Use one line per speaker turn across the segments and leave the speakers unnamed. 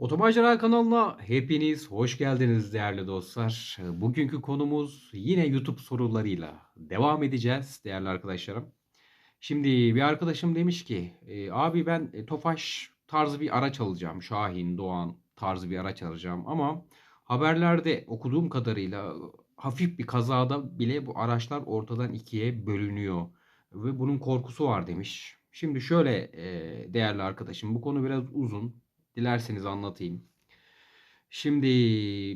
Otomacılar kanalına hepiniz hoş geldiniz değerli dostlar. Bugünkü konumuz yine YouTube sorularıyla devam edeceğiz değerli arkadaşlarım. Şimdi bir arkadaşım demiş ki "E, abi ben e, Tofaş tarzı bir araç alacağım. Şahin, Doğan tarzı bir araç alacağım ama haberlerde okuduğum kadarıyla hafif bir kazada bile bu araçlar ortadan ikiye bölünüyor ve bunun korkusu var demiş. Şimdi şöyle e, değerli arkadaşım bu konu biraz uzun. Dilerseniz anlatayım. Şimdi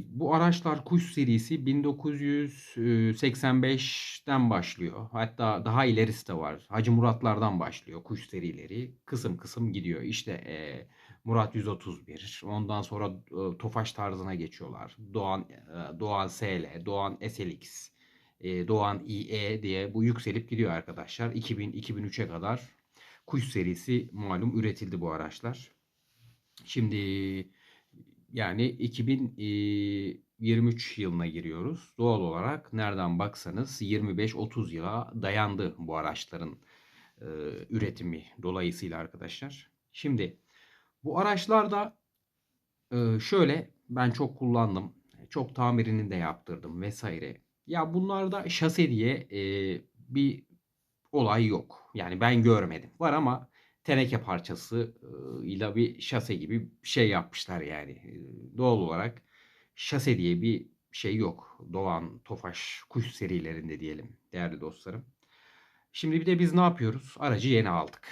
bu araçlar kuş serisi 1985'ten başlıyor. Hatta daha ilerisi de var. Hacı Muratlardan başlıyor kuş serileri. Kısım kısım gidiyor. İşte e, Murat 131. Ondan sonra e, Tofaş tarzına geçiyorlar. Doğan e, Doğan SL, Doğan SLX, e, Doğan IE diye bu yükselip gidiyor arkadaşlar. 2000-2003'e kadar kuş serisi malum üretildi bu araçlar. Şimdi yani 2023 yılına giriyoruz. Doğal olarak nereden baksanız 25-30 yıla dayandı bu araçların üretimi dolayısıyla arkadaşlar. Şimdi bu araçlarda şöyle ben çok kullandım. Çok tamirini de yaptırdım vesaire. Ya bunlarda şase diye bir olay yok. Yani ben görmedim. Var ama teneke parçası ile bir şase gibi bir şey yapmışlar yani. Doğal olarak şase diye bir şey yok. Doğan, Tofaş, Kuş serilerinde diyelim değerli dostlarım. Şimdi bir de biz ne yapıyoruz? Aracı yeni aldık.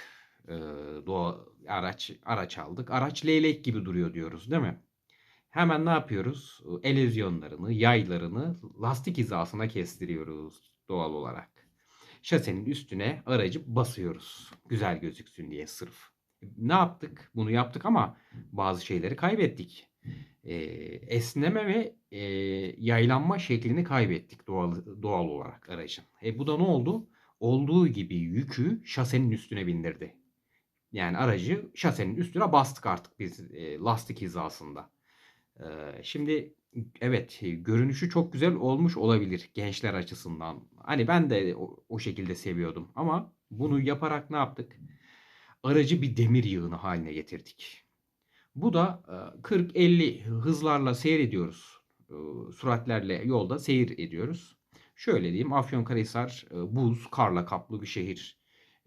E, doğa, araç araç aldık. Araç leylek gibi duruyor diyoruz değil mi? Hemen ne yapıyoruz? Elezyonlarını, yaylarını lastik hizasına kestiriyoruz doğal olarak. Şasenin üstüne aracı basıyoruz. Güzel gözüksün diye sırf. Ne yaptık? Bunu yaptık ama bazı şeyleri kaybettik. Ee, esneme ve e, yaylanma şeklini kaybettik doğal, doğal olarak aracın. E bu da ne oldu? Olduğu gibi yükü şasenin üstüne bindirdi. Yani aracı şasenin üstüne bastık artık biz e, lastik hizasında. Şimdi evet görünüşü çok güzel olmuş olabilir gençler açısından. Hani ben de o, şekilde seviyordum ama bunu yaparak ne yaptık? Aracı bir demir yığını haline getirdik. Bu da e, 40-50 hızlarla seyrediyoruz. Süratlerle yolda seyir ediyoruz. Şöyle diyeyim Afyonkarahisar buz, karla kaplı bir şehir.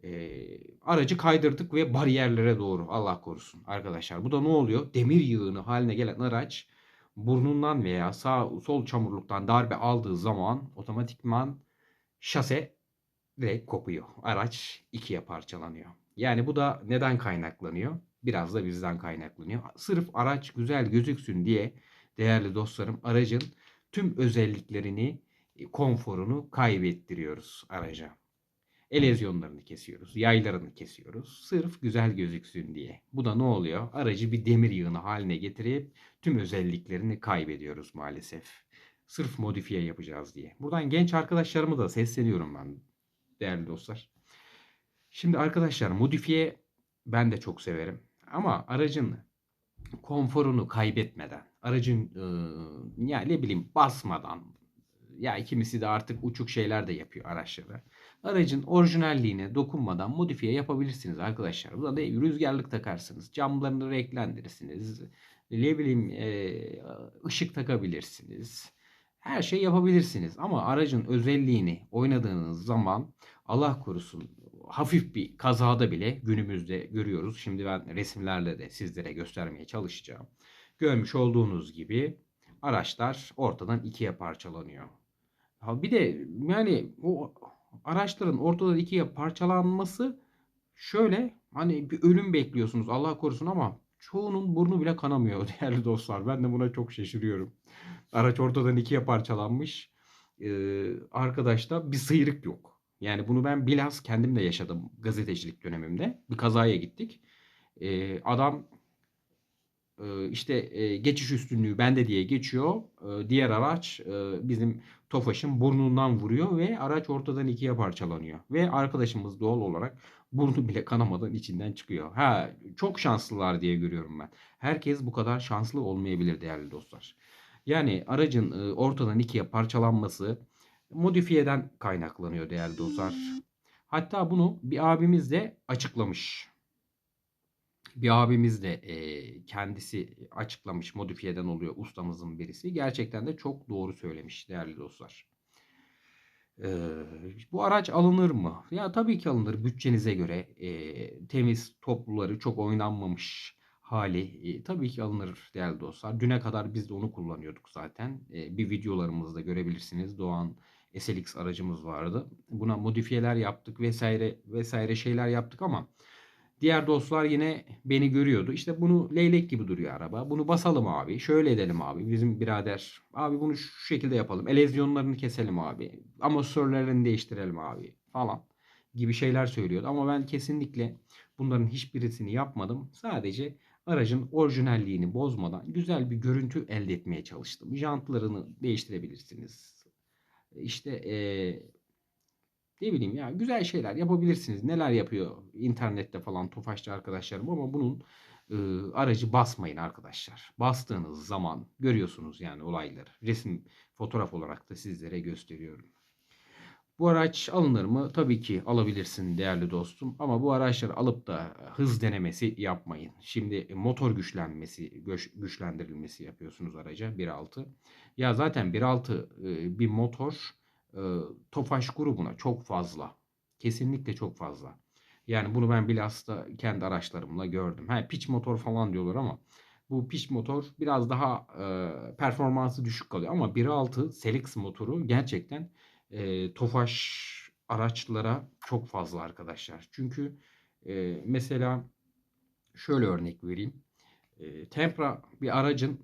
E, aracı kaydırdık ve bariyerlere doğru Allah korusun arkadaşlar. Bu da ne oluyor? Demir yığını haline gelen araç burnundan veya sağ sol çamurluktan darbe aldığı zaman otomatikman şase direkt kopuyor. Araç ikiye parçalanıyor. Yani bu da neden kaynaklanıyor? Biraz da bizden kaynaklanıyor. Sırf araç güzel gözüksün diye değerli dostlarım aracın tüm özelliklerini, konforunu kaybettiriyoruz araca. Elezyonlarını kesiyoruz, yaylarını kesiyoruz. Sırf güzel gözüksün diye. Bu da ne oluyor? Aracı bir demir yığını haline getirip tüm özelliklerini kaybediyoruz maalesef. Sırf modifiye yapacağız diye. Buradan genç arkadaşlarımı da sesleniyorum ben değerli dostlar. Şimdi arkadaşlar modifiye ben de çok severim. Ama aracın konforunu kaybetmeden, aracın e, ya ne bileyim basmadan, ya kimisi de artık uçuk şeyler de yapıyor araçlara. Aracın orijinalliğine dokunmadan modifiye yapabilirsiniz arkadaşlar. Bu da? Rüzgarlık takarsınız. Camlarını renklendirirsiniz. Ne bileyim e, ışık takabilirsiniz. Her şey yapabilirsiniz. Ama aracın özelliğini oynadığınız zaman Allah korusun hafif bir kazada bile günümüzde görüyoruz. Şimdi ben resimlerle de sizlere göstermeye çalışacağım. Görmüş olduğunuz gibi araçlar ortadan ikiye parçalanıyor. Bir de yani o araçların ortadan ikiye parçalanması şöyle hani bir ölüm bekliyorsunuz Allah korusun ama çoğunun burnu bile kanamıyor değerli dostlar. Ben de buna çok şaşırıyorum. Araç ortadan ikiye parçalanmış. Ee, arkadaşta bir sıyrık yok. Yani bunu ben bilhas kendim de yaşadım gazetecilik dönemimde. Bir kazaya gittik. Ee, adam işte e, geçiş üstünlüğü bende diye geçiyor. E, diğer araç e, bizim Tofaş'ın burnundan vuruyor ve araç ortadan ikiye parçalanıyor. Ve arkadaşımız doğal olarak burnu bile kanamadan içinden çıkıyor. Ha çok şanslılar diye görüyorum ben. Herkes bu kadar şanslı olmayabilir değerli dostlar. Yani aracın e, ortadan ikiye parçalanması modifiyeden kaynaklanıyor değerli dostlar. Hatta bunu bir abimiz de açıklamış. Bir abimiz de e, kendisi açıklamış modifiyeden oluyor ustamızın birisi. Gerçekten de çok doğru söylemiş değerli dostlar. Ee, bu araç alınır mı? Ya tabii ki alınır bütçenize göre. Ee, temiz topluları çok oynanmamış hali e, tabii ki alınır değerli dostlar. Düne kadar biz de onu kullanıyorduk zaten. Ee, bir videolarımızda görebilirsiniz. Doğan SLX aracımız vardı. Buna modifiyeler yaptık vesaire vesaire şeyler yaptık ama Diğer dostlar yine beni görüyordu. İşte bunu leylek gibi duruyor araba. Bunu basalım abi. Şöyle edelim abi. Bizim birader. Abi bunu şu şekilde yapalım. Elezyonlarını keselim abi. Amortisörlerini değiştirelim abi. Falan gibi şeyler söylüyordu. Ama ben kesinlikle bunların hiçbirisini yapmadım. Sadece aracın orijinalliğini bozmadan güzel bir görüntü elde etmeye çalıştım. Jantlarını değiştirebilirsiniz. İşte ee, ne bileyim ya güzel şeyler yapabilirsiniz. Neler yapıyor internette falan tofaşçı arkadaşlarım ama bunun e, aracı basmayın arkadaşlar. Bastığınız zaman görüyorsunuz yani olayları. Resim fotoğraf olarak da sizlere gösteriyorum. Bu araç alınır mı? Tabii ki alabilirsin değerli dostum. Ama bu araçları alıp da hız denemesi yapmayın. Şimdi motor güçlenmesi, güçlendirilmesi yapıyorsunuz araca 1.6. Ya zaten 1.6 bir motor e, Tofaş grubuna çok fazla. Kesinlikle çok fazla. Yani bunu ben bilhassa kendi araçlarımla gördüm. Ha, pitch motor falan diyorlar ama bu pitch motor biraz daha e, performansı düşük kalıyor. Ama 1.6 Selix motoru gerçekten e, Tofaş araçlara çok fazla arkadaşlar. Çünkü e, mesela şöyle örnek vereyim. E, Tempra bir aracın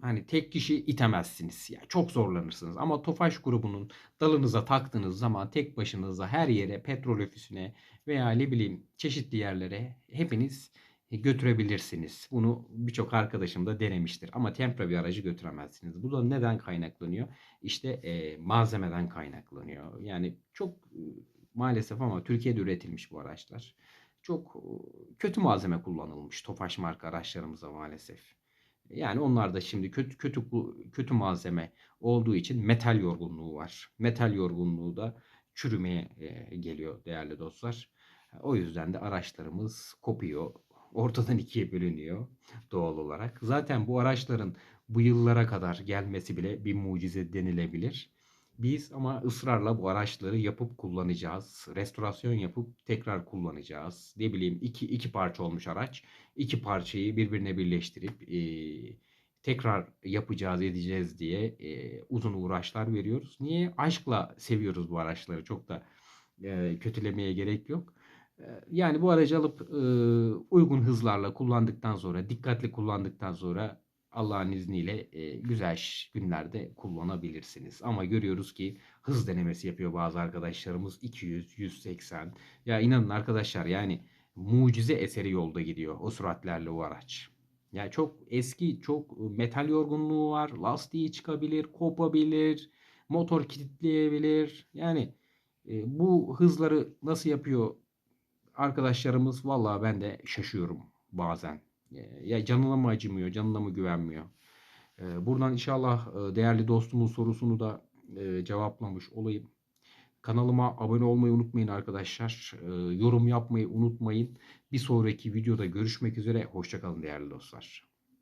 hani tek kişi itemezsiniz. Yani çok zorlanırsınız. Ama Tofaş grubunun dalınıza taktığınız zaman tek başınıza her yere, petrol ofisine veya ne bileyim çeşitli yerlere hepiniz götürebilirsiniz. Bunu birçok arkadaşım da denemiştir. Ama Tempra bir aracı götüremezsiniz. Bu da neden kaynaklanıyor? İşte e, malzemeden kaynaklanıyor. Yani çok e, maalesef ama Türkiye'de üretilmiş bu araçlar. Çok e, kötü malzeme kullanılmış Tofaş marka araçlarımıza maalesef. Yani onlar da şimdi kötü kötü kötü malzeme olduğu için metal yorgunluğu var. Metal yorgunluğu da çürümeye e, geliyor değerli dostlar. O yüzden de araçlarımız kopuyor. Ortadan ikiye bölünüyor doğal olarak. Zaten bu araçların bu yıllara kadar gelmesi bile bir mucize denilebilir. Biz ama ısrarla bu araçları yapıp kullanacağız. Restorasyon yapıp tekrar kullanacağız. Ne bileyim iki, iki parça olmuş araç. iki parçayı birbirine birleştirip e, tekrar yapacağız edeceğiz diye e, uzun uğraşlar veriyoruz. Niye? Aşkla seviyoruz bu araçları. Çok da e, kötülemeye gerek yok. Yani bu aracı alıp e, uygun hızlarla kullandıktan sonra, dikkatli kullandıktan sonra Allah'ın izniyle e, güzel günlerde kullanabilirsiniz. Ama görüyoruz ki hız denemesi yapıyor bazı arkadaşlarımız 200, 180. Ya inanın arkadaşlar yani mucize eseri yolda gidiyor o süratlerle o araç. Yani çok eski, çok metal yorgunluğu var. Lastiği çıkabilir, kopabilir, motor kilitleyebilir. Yani e, bu hızları nasıl yapıyor arkadaşlarımız? Vallahi ben de şaşıyorum bazen. Ya canına mı acımıyor, canına mı güvenmiyor? Buradan inşallah değerli dostumun sorusunu da cevaplamış olayım. Kanalıma abone olmayı unutmayın arkadaşlar. Yorum yapmayı unutmayın. Bir sonraki videoda görüşmek üzere. Hoşçakalın değerli dostlar.